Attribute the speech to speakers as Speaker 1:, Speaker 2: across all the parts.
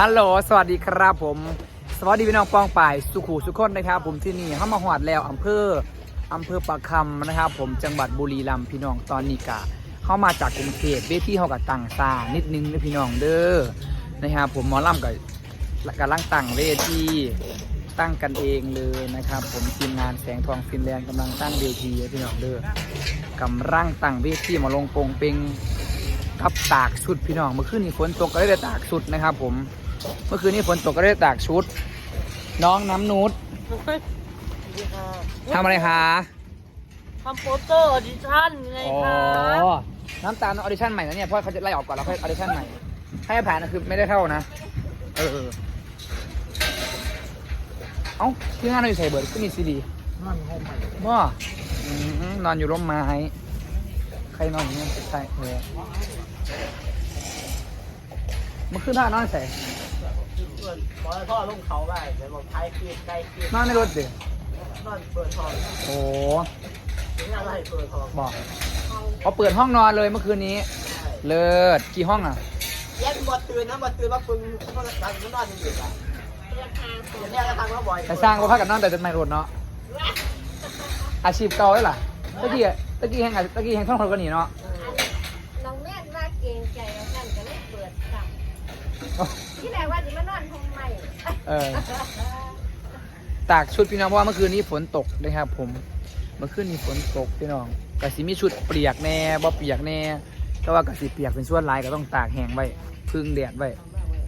Speaker 1: ฮัลโหล สวัสดีครับผม สวัสดีพี่น้องปองป่าย สุขูสุขคนนะครับ ผมที่นี่เข้ามาหอดแล้วอำเภออำเภอปะคำนะครับ ผมจังหวัดบุรีรัมย์พี่น้องตอนนี้กะเข้ามาจากกรุงเทพเวทีเขากับต่างซานิดนึงนะพี่น้องเด้อนะครับผมหมอลำกับกำลังตั้งเวทีตั้งกันเองเลยนะครับ ผมทีมงานแสงทองฟินแลนด์กำลังตั้งเวทีพี่น้องเด้อกำลังตั้งเวทีมาลงโปงเปงกับตากชุดพี่น้องเมื่อคืนนี้ฝนตกก็ได้แต่ตากชุดนะครับ ผม เมื่อคืนนี้ฝนตกก็ได้แต่ตากชุด น้องน้ำนูดทำอะไรคะ
Speaker 2: ทำโปสเตอร์ออดิชั่นไง
Speaker 1: อ๋อ
Speaker 2: คะ
Speaker 1: น้ำตาลออดิชั่นใหม่นะเนี่ยเพราะเขาจะไล่ออกก่อนแล้วค่อยออดิชั่นใหม่ ให้ผ่านนะคือไม่ได้เข้านะ เออ เออเอ้าที่งานเราอยู่ใส่เบิร์ดก็มีซีดีนอนห้องใหม่บ่อืมนอนอยู่ร่มไม้ ใครนอนอยู่เนี่ยใช่เออเมื่อคืนท่านอนใส่
Speaker 3: เปิดบอยพ่อลงเขาไปเดี๋ยวบอกท้ายคลิปใกล้คลิป
Speaker 1: นอนในรถดิ
Speaker 3: นอนเปิดทอง
Speaker 1: โอ้
Speaker 3: ถึงอะไรเปิดทอง
Speaker 1: บอกเขาเปิดห้องนอนเลยเมื่อคืนนี้ เลิศกี่ห้องอะ
Speaker 3: เย็นบดตื่นนะบดตื่นว่าปึงเพราะตอนนี้นอนอยู่อะเดี๋ยวแม่ก็ทำว่าบ่อย
Speaker 1: แต่สร้างก็พักกันนอนแต่เป็นไม่รถเนาะอาชีพเก่าได้ล่ะตะกี้อะตะกี้แห่งอะตะกี้แห่งท่องคนกันหนีเนาะ
Speaker 4: ที่แรกว่าจะมานอนห้องใหม่
Speaker 1: เออ ตากชุดพี่น้องเพราะว่าเมื่อคืนนี้ฝนตกนะครับ ผม เมื่อคืนนี้ฝนตกพี่น้องกะสิมีชุดเปียกแน่บ่เปียกแน่แต่ว่ากะสิเปียกเป็นส่วนลายก็ต้องตากแห้งไว้พึ่งแดดไว้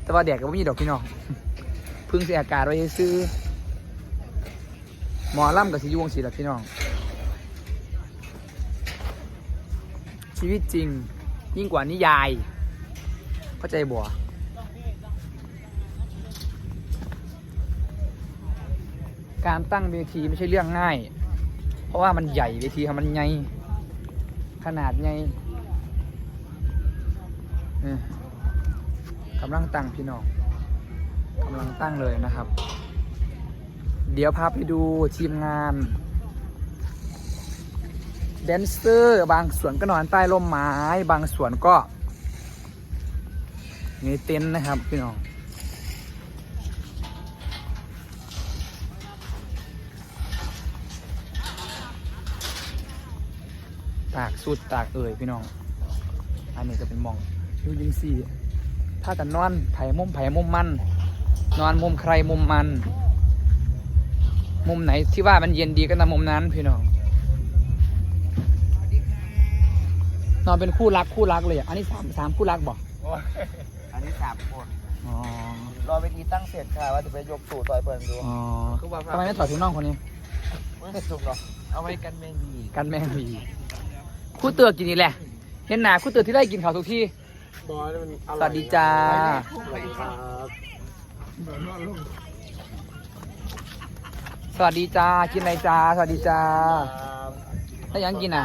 Speaker 1: แต่ว่าแดดก็ไม่มีดอกพี่น้องพึ่งเสียอากาศไว้ซื้อหมอล่ำกับสิอยวงสีละพี่น้อง ชีวิตจริงยิ่งกว่านิยาย เข้าใจบ่ การตั้งเวทีไม่ใช่เรื่องง่าย เพราะว่ามันใหญ่เวทีค่ะมันใหญ่ขนาดใหญ่กำลังตั้งพี่น้องกำลังตั้งเลยนะครับ เดี๋ยวพาไปดูทีมงานแดนเซอร์บางส่วนก็นอนใต้ร่มไม้ บางส่วนก็อยู่ในเต็นท์นะครับพี่น้อง ตากสุดตากเอ่ยพี่น้อง อันนี้ก็เป็นหมองดูยิงสี่ถ้ากันนอนไผ่มุมไผ่มุมมัน นอนมุมใครมุมมัน มุมไหนที่ว่ามันเย็นดีก็นอนมุมนั้นพี่น้อง นอนเป็นคู่รักคู่รักเลยอะอันนี้สามสามคู่รักบอก
Speaker 3: อันนี้สามคน
Speaker 1: อ๋อ
Speaker 3: รอเวทีตั้งเสร็จค่ะว่าจะไปยกสู่ซอยเปิดดู
Speaker 1: อ๋อทำไมไม่ถอดถุงน่องคนนี้
Speaker 3: ไม่สุกหรอกเอาไว้กันแมงดี
Speaker 1: กันแม่งมี คู่เตือกินนี่แหละ เห็นหนาคู่เตือที่ได้กินเขาวทุกที่
Speaker 3: บอยมัน
Speaker 1: สวัสดีจ้า
Speaker 3: สวัสดีครับ
Speaker 1: สวัสดีจ้า กินอะไรจ้า สวัสดีจ้าถ้ายังกินอะ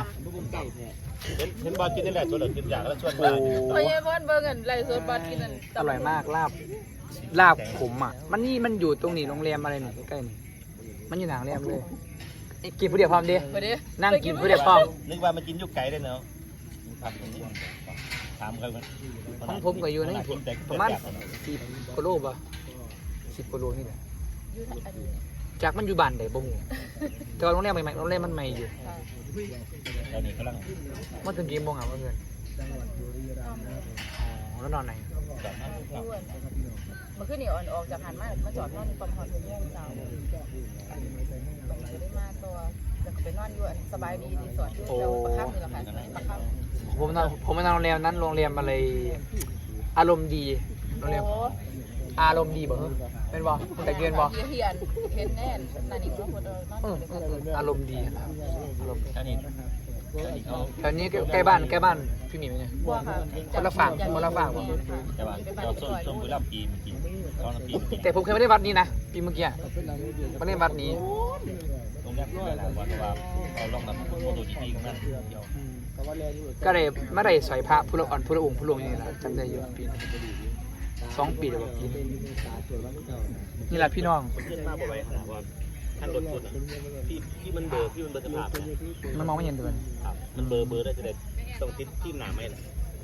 Speaker 5: เห็นบอลกินนี่แหละชวนเรากินอย่างแล้วชวน
Speaker 1: โอ้
Speaker 5: มา
Speaker 2: โอ้ยบอลเบิร์กันไรโซนบอลกินนั่น
Speaker 1: อร่อยมากลาบลาบขมอะ มันนี่มันอยู่ตรงนี้โรงแรมอะไรนี่ใกล้ๆนี่มันอยู่หนังแรมเลยเอ้ย กินผู้เดียวพร้อมดิ
Speaker 2: ไปดิ
Speaker 1: นั่งกินผู้เดียวพร้อม
Speaker 5: นึกว่ามันกินยุกไก่ได้เนาะครับอย่างนี้ถามเขาก่อน
Speaker 1: ของผมก็อยู่นี่
Speaker 5: กินแต่
Speaker 1: ประมาณสิบกิโลป่ะสิบกิโลนี่แหละจากมันอยู่บ้านไหนบ่ฮู้แต่ว่าโรงแรมใหม่ๆโรงแรมมันใหม่อยู่
Speaker 5: ตอนนี้กำลัง
Speaker 1: มันถึงกี่โมงอะเพื่อนอ๋อแล้วนอนไหน
Speaker 5: จัด มาครับ
Speaker 2: มันขึ้นนี่อ่อนออกจากหันมามาจอดนอนประมาณหกโมงเช้าจะได้มาตัวจะไปนอนอยู่สบายดีรีสอร์ทที่เราประคับนี่แหละค่ะประคับ
Speaker 1: ผมนอนผมมานอนโรงแรมนั้นโรงแรมอะไรอารมณ์ดีโรงแรม
Speaker 2: โอ้
Speaker 1: อารมณ์ดีบ่เป็นบ่แต่เกินบ่
Speaker 2: เฮียนเห็นแน่นนานี่ก็คนเดินนอน
Speaker 1: เออเออเอออารมณ์ดีนะครับอารมณ์ดี
Speaker 5: อันนี้อันนี้เขา
Speaker 1: แถวนี้ใกล้บ้านใกล้บ้านพี่หมีไหมเนี่ย
Speaker 2: บัวค่ะ
Speaker 1: คนละฝั่งคนละฝั่งบ่
Speaker 5: แต่ว่าเราส้มส้มบุรีรัมย์ปีเมื่อกี้ตอนนั้นปีเมื่อกี้
Speaker 1: แต่ผมเคยไม่ได้วัดนี้นะปีเมื่อกี้ไม่ได้วัดนี้
Speaker 5: ตรงนี้คือหลายวันว่าเราลองนำโมโตจีพีกันนั่นเดียว
Speaker 1: ก็เลยไม่ได้สอยพระพุทธอ่อนพุทธองค์พุทธลงนี่แหละจำได้อยู่ปีนี้สองปีแล้วบ่ปีนี้นี่แหละพี่น้อง
Speaker 5: ขึ้นมาบ่อยขนาดว่า ท่านรถสุดที่ที่มันเบอร์ที่มันเบอร์สภาพ
Speaker 1: มันมองไม่เห็นเดือน
Speaker 5: ครับมันเบอร์เบอร์ได้จะได้ต้องติดที่หนาไม่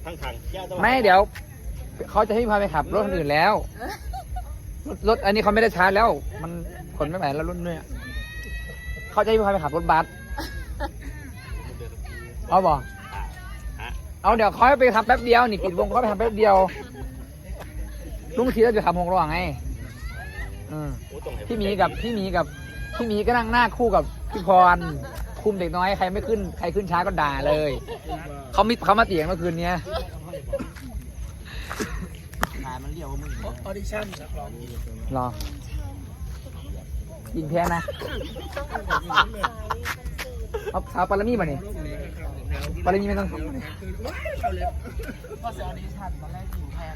Speaker 5: ทั้งทางย่าต้อง
Speaker 1: ไม่เดี๋ยวเขาจะให้พาไปขับรถคนอื่นแล้วรถรถอันนี้เขาไม่ได้ชาร์จแล้ว มันขนไม่ไหวแล้วรุ่นเนี่ยเขาจะให้พี่พายไปขับรถบัสเอาบ่เอาเดี๋ยวเขาให้ไปทำแป๊บเดียวนี่ปิดวงเขาไปทำแป๊บเดียวลุงทีเราจะทำหงระหว่างไงอืม
Speaker 5: โอ้ตรงไหน
Speaker 1: พี่หมีกับพี่หมีกับ พี่หมีก็นั่งหน้าคู่กับพี่พร คุมเด็กน้อยใครไม่ขึ้นใครขึ้นช้าก็ด่าเลยเขามิเขามาเตียงเมื่อคืนเนี้ย
Speaker 3: งานมันเรียกว่ามึงออดิชั่นนักร้อง
Speaker 1: รอยิงแพ้นะเอาสาวปารมีมาเนี่ยปารมีไม่ต้อง
Speaker 2: ก็เสียดีชันตอนแรกอยู่แทน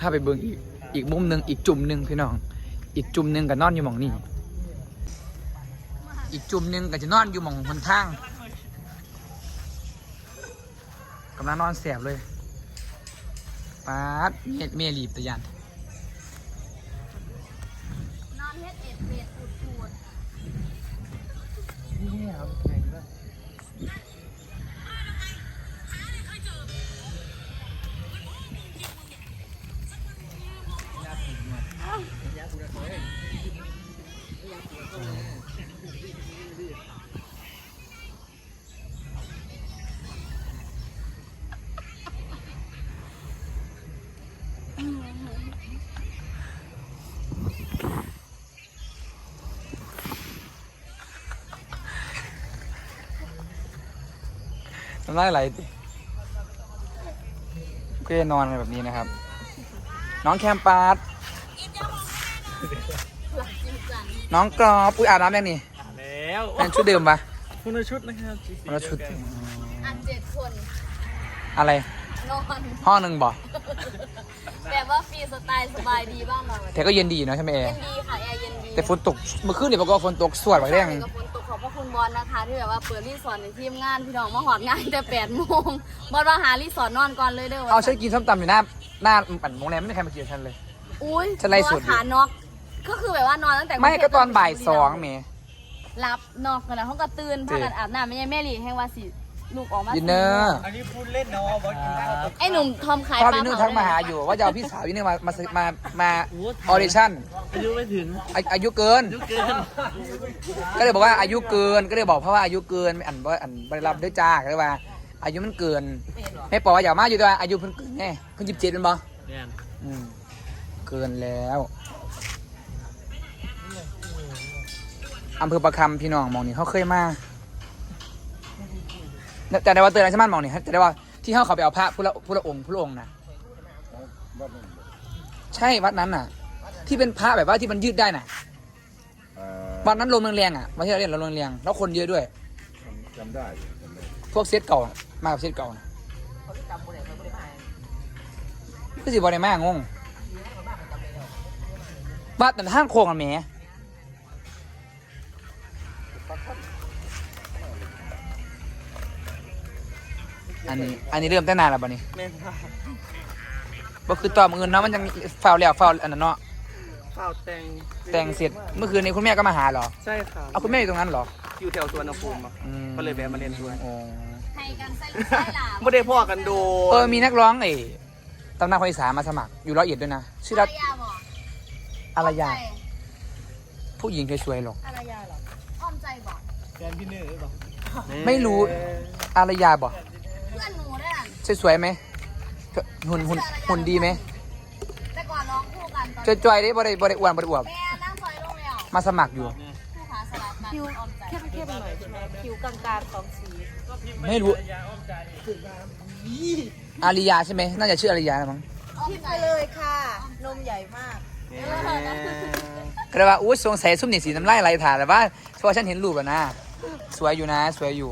Speaker 1: พาไปเบิ่งอีกอีกมุมหนึ่งอีกจุ่มหนึ่งพี่น้อง อีกจุ่มหนึ่งกับนอนอยู่หมองนี่ อีกจุ่มหนึ่งก็จะนอนอยู่หมองบนทางกำลังนอนแสบเลยป๊าดเม็ดเมลีบตะยัน
Speaker 4: นอนเฮ็ดเอ็ดเบ็ดอุดปูด
Speaker 1: น้ำลายไหลติก็จะนอนกันแบบนี้นะครับ น้องแคมปาร์ตน้องกรอบอุ้ยอาบน้ำยังนี่
Speaker 3: แล้ว
Speaker 1: เป็นชุดเดิมปะ
Speaker 3: คุณละชุดนะครับ
Speaker 1: คนละชุด
Speaker 4: อันเจ็ดคน
Speaker 1: อะไร
Speaker 4: นอน
Speaker 1: ห้องหนึ่งบ่
Speaker 4: แบบว่าฟรีสไตล์สบายดีบ้างหน่อย
Speaker 1: แต่ก็เย็นดีเนอะใช่ไหมเอ
Speaker 4: เย็นดีค่ะแอร์เย็นดี
Speaker 1: แต่ฝนตกเมื่อคืนเนี่ยปรากฏว่าฝนตกสวดไปได้ยัง
Speaker 4: กับฝนตกขอบพ ระคุณบอลนะคะที่แบบว่าเปิดรีสอร์ทในทีมงานพี่น้องมาหอดงานแต่แปดโมงบอลว่าหารีสอร์ทนอนก่อนเลยเด้อ
Speaker 1: เอาฉันกินส้มตำอยู่หน้าหน้าปั่นโรงแรมไม่มีใครมากินกับฉันเลย
Speaker 4: อุ้ย
Speaker 1: ฉันไล่สดอยู่
Speaker 4: ขานอกก็คือแบบว่านอนตั้งแต่
Speaker 1: ไม่ก็ตอนบ่ายสองเมย์
Speaker 4: รับนอกกันนะเขาก็ตื่นพากันอาบน้ำไม่ใช่แม่หลีแห่งว่าสิ ลูกออกมา
Speaker 1: ดินเนอร์
Speaker 3: อันนี้พูดเล่นเนาะบอสกินข้าว
Speaker 4: ไอ้หนุ่มทอมขาย
Speaker 1: พ่อ
Speaker 4: ปลา
Speaker 1: ดินเนอร์
Speaker 4: เผา
Speaker 1: ทักมาหาอยู่ว่าจะเอาพี่สาวดินเนอร์มามามามาออเดชั่น
Speaker 3: อายุไม่ถึง
Speaker 1: อาอายุเกิน
Speaker 3: อายุเกิน
Speaker 1: ก็เลยบอกว่าอายุเกินก็เลยบอกเพราะว่าอายุเกินไม่อันว่าอันบริรับด้วยจ้าก็เลยว่า อายุมันเกินไม่บอกว่าอย่ามาอยู่ด้วยอายุเพิ่งเกินไงเพิ่งยิบเจ็ดเป็นบ่
Speaker 3: เนี่ย
Speaker 1: อืมเกินแล้วอำเภอประคำพี่น้องหมองนี่เขาเคยมา แต่ในวันเตือนอะไรใช่ไหมหมองนี่แต่ได้ว่าที่เขาเขาไปเอาพระพุทธพุทธองค์พุทธองค์นะใช่วัดนั้นน่ะ ที่เป็นพระแบบว่าที่มันยืดได้น่ะวันนั้นลมแรงๆอะวันที่เราเล่นเราลมแรงๆแล้วคนเยอะด้วย
Speaker 6: จำได้อยู่จำได้
Speaker 1: พวกเซตเก่าอะมากับเซตเก่านะก็สิบอลในมากงงบ้านแต่ห้างโค้งกันแหม อันนี้ อันนี้เริ่มแต่นานแล้วบ่นี้
Speaker 3: แม่นค่ะ
Speaker 1: บ่คือต่อมือเนาะมันยังฟาวแล้วฟาวอันนั้นเนาะ
Speaker 3: ข้าวแตง
Speaker 1: แต่งเสร็จเมื่อคืนนี้คุณแม่ก็มาหาเหรอ
Speaker 3: ใช่ค่ะ
Speaker 1: เอาคุณแม่อยู่ตรงนั้นเหรอ
Speaker 3: อยู่แถวสวนภูมิอะ
Speaker 1: อืม
Speaker 3: ก็เลยแวะมาเรียนด้วย
Speaker 1: อ๋อ
Speaker 4: ให้กันใส่ลูกใส่หลา
Speaker 3: ไม่ได้พ่อกันโด
Speaker 1: เออมีนักร้องไอ้ตำนานคนอีสานมาสมัครอยู่ร้อยเอ็ดด้วยนะชื่อรัต
Speaker 4: ยาบอก
Speaker 1: อารยา ผู้หญิงสวยๆหรอก
Speaker 4: อารยาเหรออ้อมใจบอก
Speaker 3: แฟนพี่เนอร์หรือเปล่า
Speaker 1: ไม่รู้ อารยาบอก สวยๆไหมหุ่นหุ่นหุ่นดีไหม
Speaker 4: แต่ก่อนร้องคู่กันตอน
Speaker 1: จอยๆได้บ่ได้บ่ได้อ้วนบ่ได้อวบ
Speaker 4: แม่นั่งซอยลงแล้ว
Speaker 1: มาสมัครอยู่
Speaker 4: คู่ขาสลับกันอ้อมใจ
Speaker 2: เข้มๆหน่อยใช่ไหมผิวกลางๆสองสี
Speaker 1: ไม่รู้อารยาใช่ไหมน่าจะชื่ออารยานะมั้ง
Speaker 4: อ้อม
Speaker 2: คิด
Speaker 4: ใจ
Speaker 2: ไปเลยค่ะ นมใหญ่มาก
Speaker 1: ก็เลยว่าอุ้ยสงสัยซุ่มนี่สีน้ำลายไหลถ่านแต่ว่าเพราะว่าฉันเห็นรูปแล้วนะ สวยอยู่นะ สวยอยู่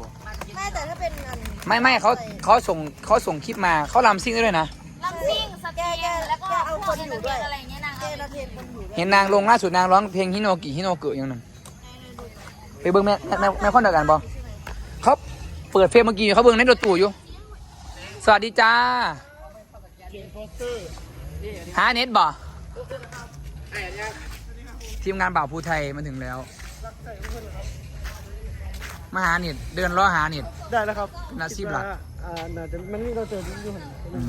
Speaker 2: ไม่
Speaker 1: ไม่เขาเขาส่งเขาส่งคลิปมาเขาลำซิ่งได้ด้วยนะ
Speaker 4: ลำซิ่งสเตียนแล้วก็
Speaker 2: แกเอาคนอยู่ด้วย
Speaker 4: อะไรอย่างเงี้ยนาง
Speaker 2: เจ
Speaker 4: เอา
Speaker 2: นเทนคนอยู่ด้วย
Speaker 1: เห็นนางลงล่าสุดนางร้องเพลงฮิโนกิฮิโนเกะอย่างนั้นไปเบิ้งแม่แม่แม่คนเดียวกันบอเขาเปิดเฟซเมื่อกี้เขาเบิ้งในรถตู้อยู่ สวัสดีจ้า หาเน็ตบ่ทีมงานบ่าวภูไทยมาถึงแล้ว มาหาเน็ตเดินล้อหาเน็ต
Speaker 3: ได้แล้วครับ
Speaker 1: เป็นอาชีพหลัก
Speaker 3: อ่าน่าจะมันนี่เราเจออยู่หัน
Speaker 1: อื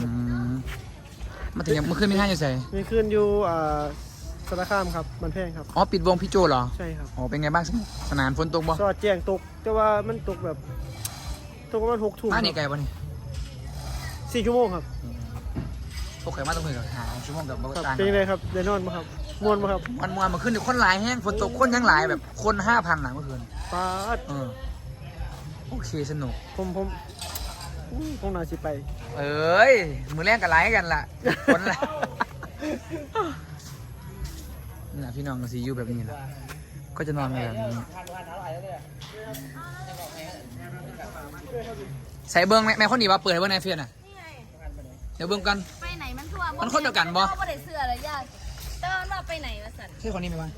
Speaker 1: มมาถึงยังเมื่อคืนไม่ห้าอยู่ใส่
Speaker 3: มีคืนอยู่อ่าสารคามครับ มันแพงครับ
Speaker 1: อ๋อปิดวงพี่โจเหรอ
Speaker 3: ใช่ครับ
Speaker 1: อ๋อเป็นไงบ้างสนานฝนตกบ่
Speaker 3: ก็แจ้งตก แต่ว่ามันตกแบบตกประมาณหกทุ่ม
Speaker 1: มานี่ไกลบ่นี่
Speaker 3: สี่ชั่วโมงครับ
Speaker 1: พวกไข่มาต้องคุยกับหาชั่วโมงกับบ่
Speaker 3: ครับ
Speaker 1: ต่าง
Speaker 3: เป็นยังไงครับได้นอนมาครับม่วนมาครับ
Speaker 1: มันมวนมาขึ้นนี่คนหลายแห้งฝนตกคนยังหลายแบบคนห้าพันนะเมื่อคืน
Speaker 3: ปาด
Speaker 1: เออ โอเคสนุก
Speaker 3: ผมผมอู้ผมน่าสิไป
Speaker 1: เอ้ย มือแรกกันไลค์กันล่ะคนละนี่นะพี่น้องก็สีอยู่แบบนี้แหละก็จะนอนแบบนี้ใส่เบิ้งแม่แม่คนนี้ว่าเปิดให้เบิ้งในเฟียนอะ เดี๋ยวเบิ้งกัน
Speaker 4: ไปไหนมันทั่ว
Speaker 1: มันคนเดียวกันบ่
Speaker 4: บ่ได้เสื้ออะไรยากแต่ว่าเราไปไหนวะสัน
Speaker 1: ใช่คนนี้ไหมวะ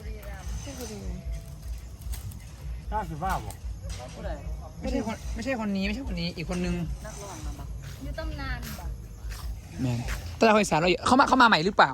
Speaker 5: ข้าสิบ้าบ่
Speaker 1: ไม่ใช่คนไม่ใช่คนนี้ไม่ใช่คนนี้อีกคนนึง
Speaker 4: อยู่ตำนานบ่
Speaker 1: แมนแต่เราอีสานเราอยู่เขามาเขามาใหม่หรือเปล่า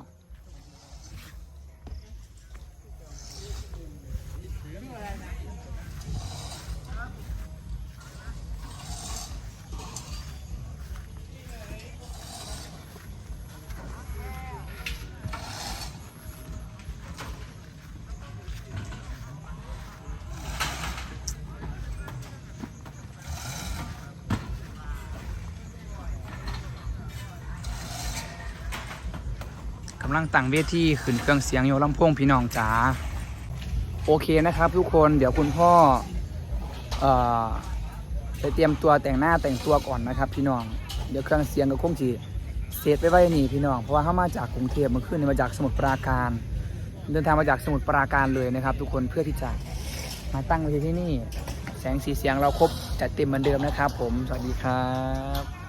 Speaker 1: ำลังตั้งเวทีขึ้นเครื่องเสียงโยลำโพงพี่น้องจ๋าโอเคนะครับ ทุกคนเดี๋ยวคุณพ่อเอ่อไปเตรียมตัวแต่งหน้าแต่งตัวก่อนนะครับ พี่น้องเดี๋ยวเครื่องเสียงก็คงจีเซตไปไว้นี่พี่น้องเพราะว่าเขามาจากกรุงเทพเมื่อคืนมาจากสมุทรปราการ เดินทางมาจากสมุทรปราการเลยนะครับ ทุกคนเพื่อที่จะมาตั้งเวทีที่นี่ แสงสีเสียงเราครบจัดเต็มเหมือนเดิมนะครับ ผมสวัสดีครับ